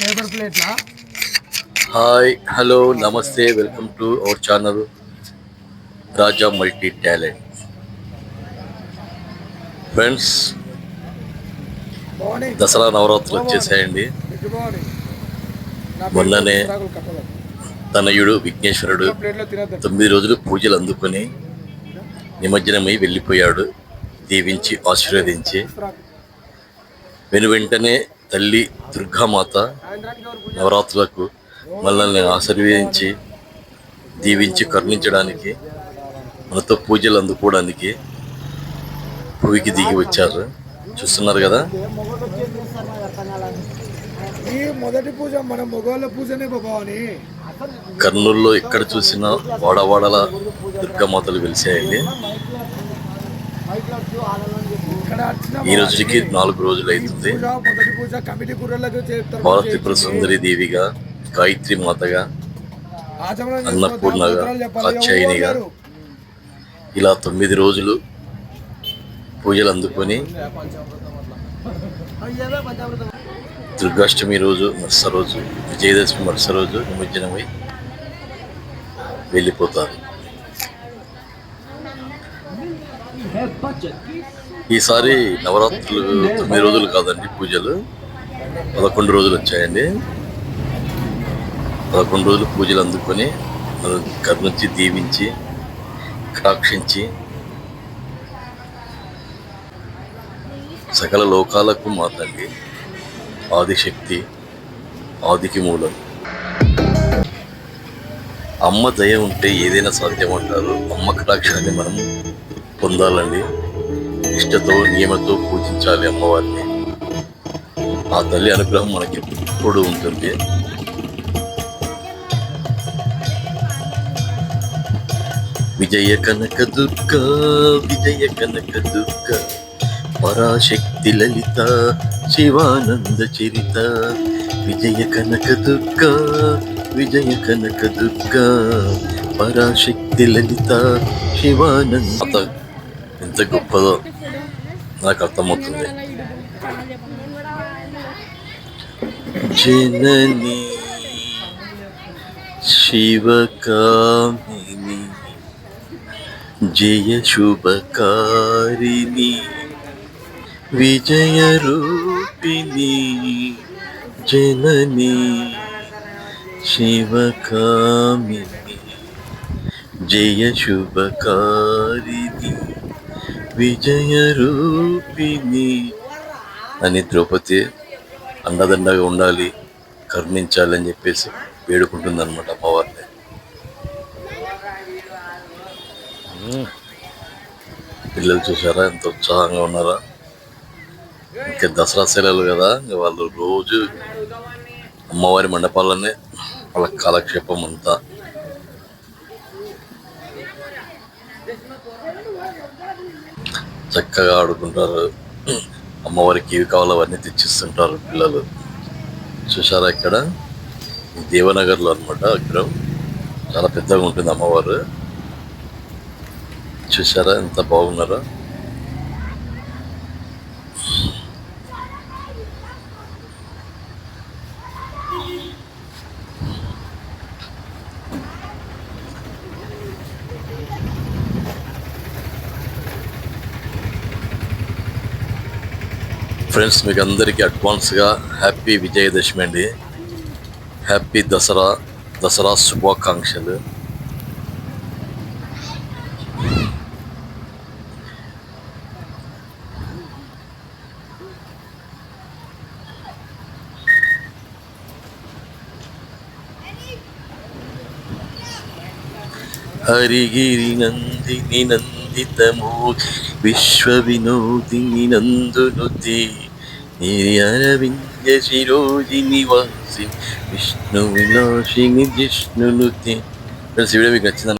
Paper ప్లేట్లా hi hello నమస్తే welcome to our channel Raja multi talent friends Dasara నవరాత్రులు వచ్చేసాయండి. మొన్ననే. తనయుడు విఘ్నేశ్వరుడు తొమ్మిది రోజులు పూజలు అందుకొని నిమజ్జనమై వెళ్ళిపోయాడు. దీవించి ఆశీర్వదించి. వెను వెంటనే తల్లి దుర్గామాత? నవరాత్రులకు మనల్ని ఆశీర్వదించి దీవించి కరుణించడానికి మనతో పూజలు అందుకోవడానికి భూమికి దిగి వచ్చారు. చూస్తున్నారు కదా? ఈ మొదటి పూజ మన మగవాళ్ళ పూజనే బాబాని కర్నూలులో ఎక్కడ చూసినా వాడవాడల దుర్గామాతలు వెలిసాయండి. ఈరోజు ఈ రోజుకి నాలుగు రోజులు అవుతుంది పూజ ప్రసుందరి దేవిగా గాయత్రి మాతగా అన్నపూర్ణగా, మంత్రాలు కాత్యాయనిగా. ఇలా తొమ్మిది రోజులు పూజలు అందుకొని దుర్గాష్టమి రోజు మరుస రోజు విజయదశమి మరుస రోజు నిమజ్జనమై వెళ్ళిపోతారు ఈసారి నవరాత్రులు తొమ్మిది రోజులు కాదండి పూజలు. పదకొండు రోజులు వచ్చాయండి. పదకొండు రోజులు పూజలు అందుకొని కరుణించి దీవించి కటాక్షించి సకల లోకాలకు మా తల్లి ఆదిశక్తి ఆదికి మూలం. అమ్మ దయ ఉంటే ఏదైనా సాధ్యం అంటారు. అమ్మ కటాక్షాన్ని మనం పొందాలండి. నిష్ఠతో నియమతో పూజించాలి అమ్మవారిని. ఆ తల్లి అనుగ్రహం మనకి ఎప్పుడు ఉంటుంది. విజయ కనక దుర్గ విజయ కనక దుర్గ పరాశక్తి లలిత శివానంద చరిత. విజయ కనక దుర్గ విజయ కనక దుర్గ పరాశక్తి లలిత శివానంద. ఎంత గొప్పదో. నాకు అర్థమవుతుంది. జనని శివకామిని జయ శుభకారిణి విజయ రూపిణి జనని శివకామిని జయ శుభకారిణి. విజయ రూపిణి అని ద్రౌపది అండదండగా ఉండాలి కరుణించాలి అని చెప్పేసి వేడుకుంటుంది అనమాట అమ్మవారిని పిల్లలు చూసారా? ఎంత ఉత్సాహంగా ఉన్నారా? ఇంకా దసరా సెలవులు కదా ఇంకా వాళ్ళు రోజు అమ్మవారి మండపాలనే వాళ్ళ కాలక్షేపం అంతా. చక్కగా ఆడుకుంటారు. అమ్మవారికి ఏవి కావాలో అవన్నీ తెచ్చిస్తుంటారు పిల్లలు. చూసారా ఇక్కడ? దేవనగర్లో అనమాట అక్కడ చాలా పెద్దగా ఉంటుంది అమ్మవారు. చూసారా ఎంత బాగున్నారో. ఫ్రెండ్స్ మీకు అందరికీ అడ్వాన్స్గా హ్యాపీ విజయదశమి అండి హ్యాపీ దసరా దసరా శుభాకాంక్షలు హరిగిరి నందిని నందితమో విశ్వ వినోదిని నందునుతి అరవింద శిరోజి నివాసి విష్ణు విలాసిని జిష్ణునుతి ఫ్రెండ్స్ మీకు నచ్చింది